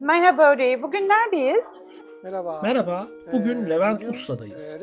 Merhaba Örey, bugün neredeyiz? Merhaba. Merhaba, bugün Ee, Levent bugün, Usra'dayız. e,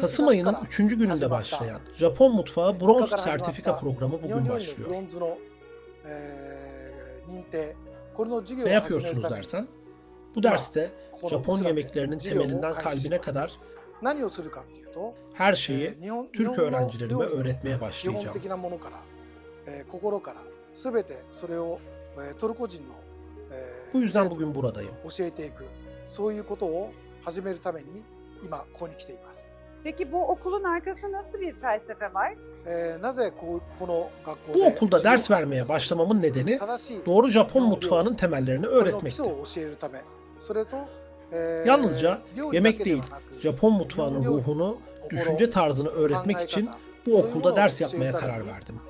Kasım ayının 3. gününde başlayan Japon Mutfağı Bronz Sertifika Programı bugün başlıyor. Ne yapıyorsunuz dersen? Bu derste Japon yemeklerinin temelinden kalbine kadar her şeyi Türk öğrencilerime öğretmeye başlayacağım. Bu yüzden bugün buradayım. そういうことを始めるために今ここに来ています。Peki bu okulun arkasında nasıl bir felsefe var? Bu okulda ders vermeye başlamamın nedeni doğru Japon mutfağının temellerini öğretmekti. Yalnızca yemek değil, Japon mutfağının ruhunu, düşünce tarzını öğretmek için bu okulda ders yapmaya karar verdim.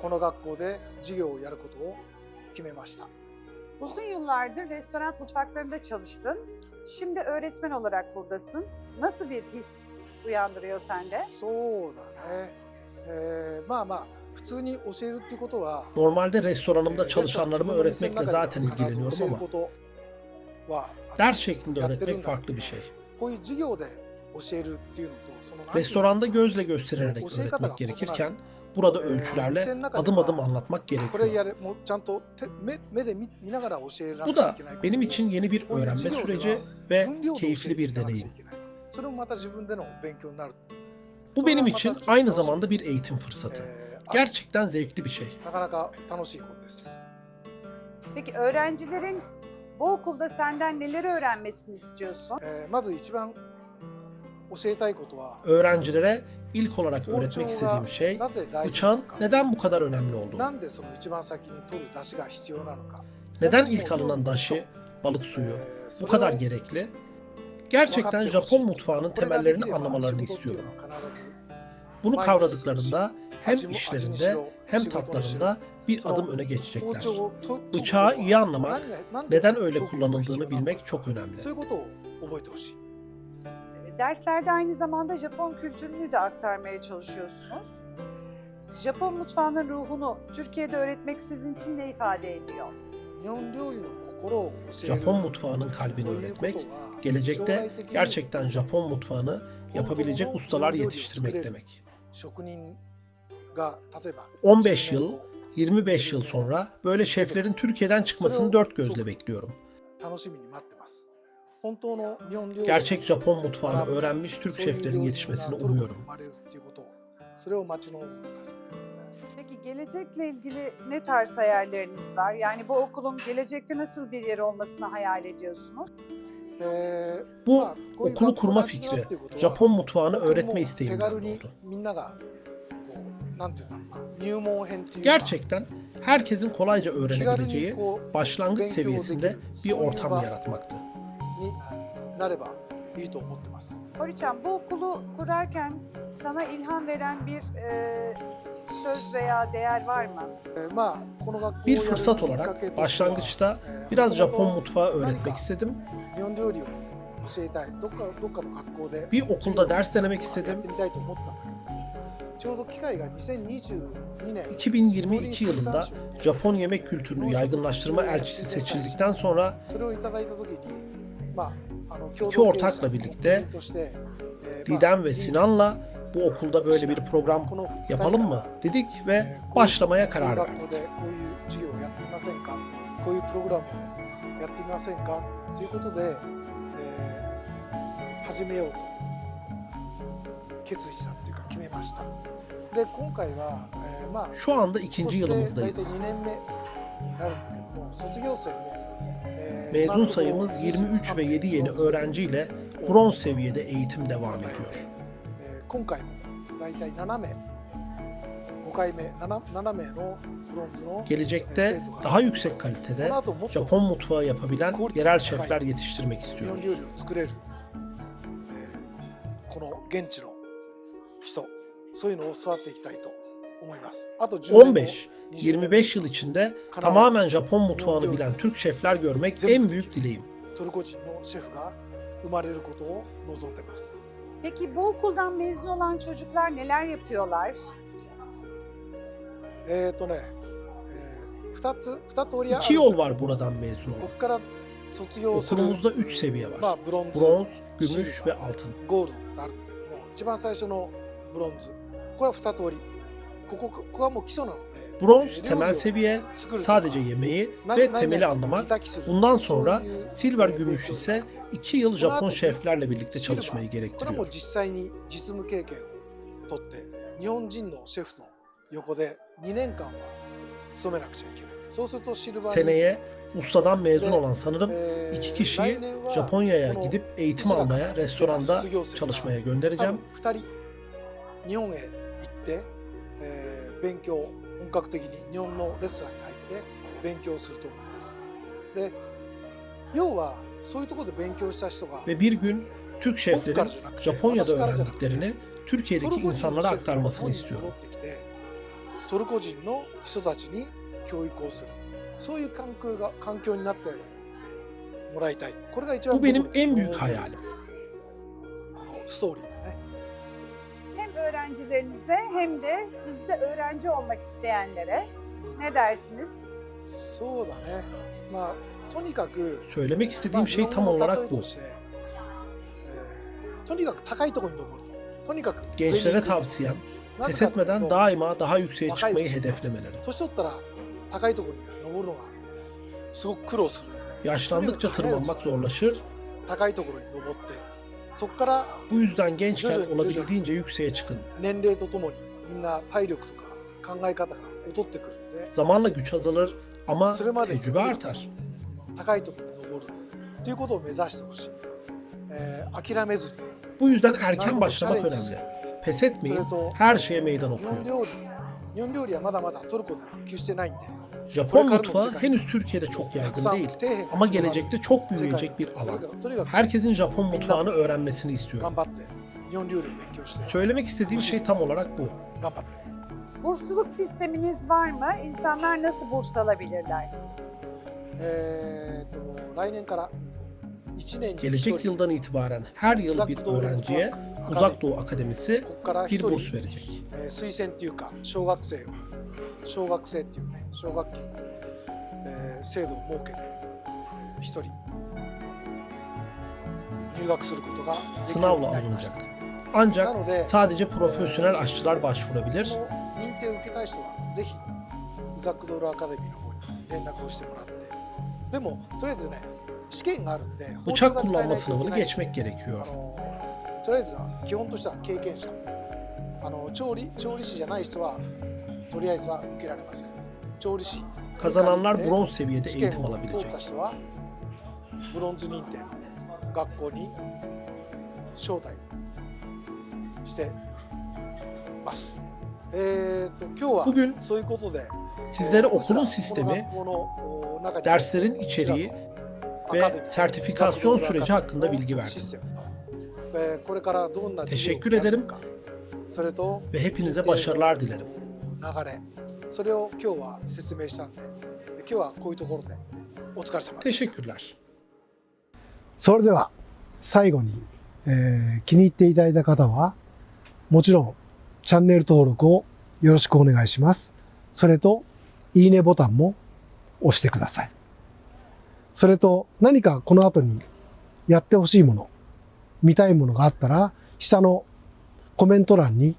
Uzun yıllardır restoran mutfaklarında çalıştın. Şimdi öğretmen olarak buradasın. Nasıl bir his uyandırıyor sende? そうだね、えーまあまあ普通に教えるっていうことは Normalde え restoranımda ー çalışanlarımı レストラン öğretmekle 自分の店 zaten の中で必ず ilgileniyorum 教える ama ことは ders şeklinde やってるん öğretmek だ farklı bir şey. こういう授業で教えるっていうのとそのなんていうの Restoranda gözle göstererek öğretmek gerekirken burada ölçülerle adım adım anlatmak これ gerekiyor. やれもうちゃんと手目目で見見ながら教えな Bu くちゃい da けないことを benim için yeni bir こういう öğrenme 授業では süreci ve 分量で教え keyifli てい bir かなくちゃ deneyim. それもまた自分での勉強になる。Bu benim için aynı zamanda bir eğitim fırsatı. Gerçekten zevkli bir şey. Peki öğrencilerin bu okulda senden neler öğrenmesini istiyorsun? Öğrencilere ilk olarak öğretmek istediğim şey bıçağın neden bu kadar önemli olduğu. Neden ilk alınan daşı, balık suyu bu kadar gerekli Gerçekten Japon mutfağının temellerini anlamalarını istiyorum. Bunu kavradıklarında hem işlerinde hem tatlarında bir adım öne geçecekler. Bıçağı iyi anlamak, neden öyle kullanıldığını bilmek çok önemli. Derslerde aynı zamanda Japon kültürünü de aktarmaya çalışıyorsunuz. Japon mutfağının ruhunu Türkiye'de öğretmek sizin için de ifade ediyor. Japon mutfağının kalbini öğretmek, gelecekte gerçekten Japon mutfağını yapabilecek ustalar yetiştirmek demek. 15 yıl, 25 yıl sonra böyle şeflerin Türkiye'den çıkmasını dört gözle bekliyorum. Gerçek Japon mutfağını öğrenmiş Türk şeflerin yetişmesini umuyorum. Peki gelecekle ilgili ne tarz hayalleriniz var? Yani bu okulun gelecekte nasıl bir yer olmasını hayal ediyorsunuz? Bu okulu kurma fikri Japon mutfağını öğretme isteğimden doğdu. Gerçekten herkesin kolayca öğrenebileceği başlangıç seviyesinde bir ortam yaratmaktı. Hori-chan bu okulu kurarken sana ilham veren bir e, söz veya değer var mı? Bir fırsat olarak başlangıçta biraz Japon mutfağı öğretmek istedim. Bir okulda ders denemek istedim. 2022 yılında Japon yemek kültürünü yaygınlaştırma elçisi seçildikten sonra iki ortakla birlikte Didem ve Sinan'la bu okulda böyle bir program yapalım mı dedik ve başlamaya karar verdik. Şu anda ikinci yılımızdayız. Mezun sayımız 23 ve 7 yeni öğrenciyle bronz seviyede eğitim devam ediyor. えー今回も大体7名5回目 7, 7名のブロンズの Gelecekte daha yüksek kalitede この後もっと Japon mutfağı yapabilen yerel şefler yetiştirmek 日本 istiyoruz. 料理を作れる、え この現地の人そういうのを教わっていきたいと思いますあと10年後15-25 yıl içinde tamamen Japon mutfağını bilen Türk şefler görmek en büyük dileğim. トルコ人のシェフが生まれることを望んでます Peki bu okuldan mezun olan çocuklar neler yapıyorlar? えっ、とね、えー、2つ2通りある İki yol var buradan mezun こ olan. こから卒業する Okulumuzda 3 seviye まあ var. ブロンズ Bronz, gümüş ve altın. ゴールドってあるんだけども一番最初のブロンズこれは2通り Bronz temel seviye sadece yemeği ve temeli anlamak. Bundan sonra e, silver e, gümüş e, ise 2 yıl Japon şeflerle birlikte çalışmayı gerektiriyor. seneye ustadan mezun olan sanırım iki kişiyi Japonya'ya gidip eğitim almaya, restoranda çalışmaya göndereceğim. 勉強本格的に日本のレストランに入って勉強すると思いますで要はそういうところで勉強した人が Ve bir gün Türk şeflerin Japonya'da öğrendiklerini ト Türkiye'deki insanlara aktarmasını istiyorum. トルコ人の人たちに教育をするそういう環境が環境になってもらいたいこれが一番 Bu benim 僕の en büyük こ hayalim. のストーリー öğrencilerinize hem de sizde öğrenci olmak isteyenlere ne dersiniz? そうだねまあとにかく Söylemek まあ istediğim 日 şey 本 tam 語の例 olarak え bu. として、えーとにかく高いところに登るととにかく Gençlere 上に行く tavsiyem なぜ pes かっていう etmeden と daima daha yükseğe Wakay çıkmayı uçta. hedeflemeleri. 年取ったら高いところに登るのがすごく苦労するんで Yaşlandıkça tırmanmak zorlaşır. 高いところに登って そこから Bu yüzden gençken Çocuğum, çocuğum. olabildiğince yükseğe çıkın. 年齢とともにみんな体力とか考え方が劣ってくるんで Zamanla güç azalır ama それまでに tecrübe artar. 高いところに登るということを目指してほしい、えー諦めずに Bu yüzden 何 erken 度もチャレ başlamak ンジする önemli. Pes そ etmeyin, れと her şeye meydan 日本 okuyun. 料理日本料理は まだまだトルコでは普及してないんで Japon mutfağı henüz Türkiye'de çok たく yaygın さん değil. 底辺が Ama 広がる gelecekte çok 世界 büyüyecek bir とに alan. かくとにかく Herkesin Japon mutfağını öğrenmesini 頑 istiyorum. 張って日本料理を勉強して Söylemek istediğim şey tam olarak bu. 頑張って Bursluluk sisteminiz var mı? İnsanlar nasıl burs alabilirler? えー、と来年から1年に1 Gelecek 人 yıldan itibaren her yıl bir öğrenciye Uzak Doğu Akademisi ここから1 bir 人、 burs verecek. えー、推薦っていうか小学生を小学生っていうね奨学金、えー、制度を設けて、えー、1人入学することができるようになりました。Ancak sadece profesyonel aşçılar başvurabilir. Bıçak kullanma sınavını geçmek gerekiyor. とりあえずは基本としては経験者。あの調理調理師じゃない人はとりあえずは受けられません調理師 Kazananlar bronz seviyede eğitim alabilecek. ブロンズ認定の学校に招待してますえー、と今日は Bugün そういうことで sizlere okulun sistemi, derslerin içeriği ve ー sertifikasyon süreci hakkında bilgi シ verdim. Teşekkür ederim それと ve hepinize başarılar dilerim. 流れそれを今日は説明したんでで今日はこういうところでお疲れ様です Teşekkürler. それでは最後に、えー気に入っていただいた方はもちろんチャンネル登録をよろしくお願いします。それといいねボタンも押してください。それと何かこの後にやってほしいもの、見たいものがあったら下のコメント欄に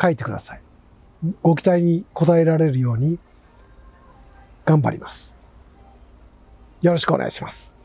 書いてください。ご期待に応えられるように頑張ります。よろしくお願いします。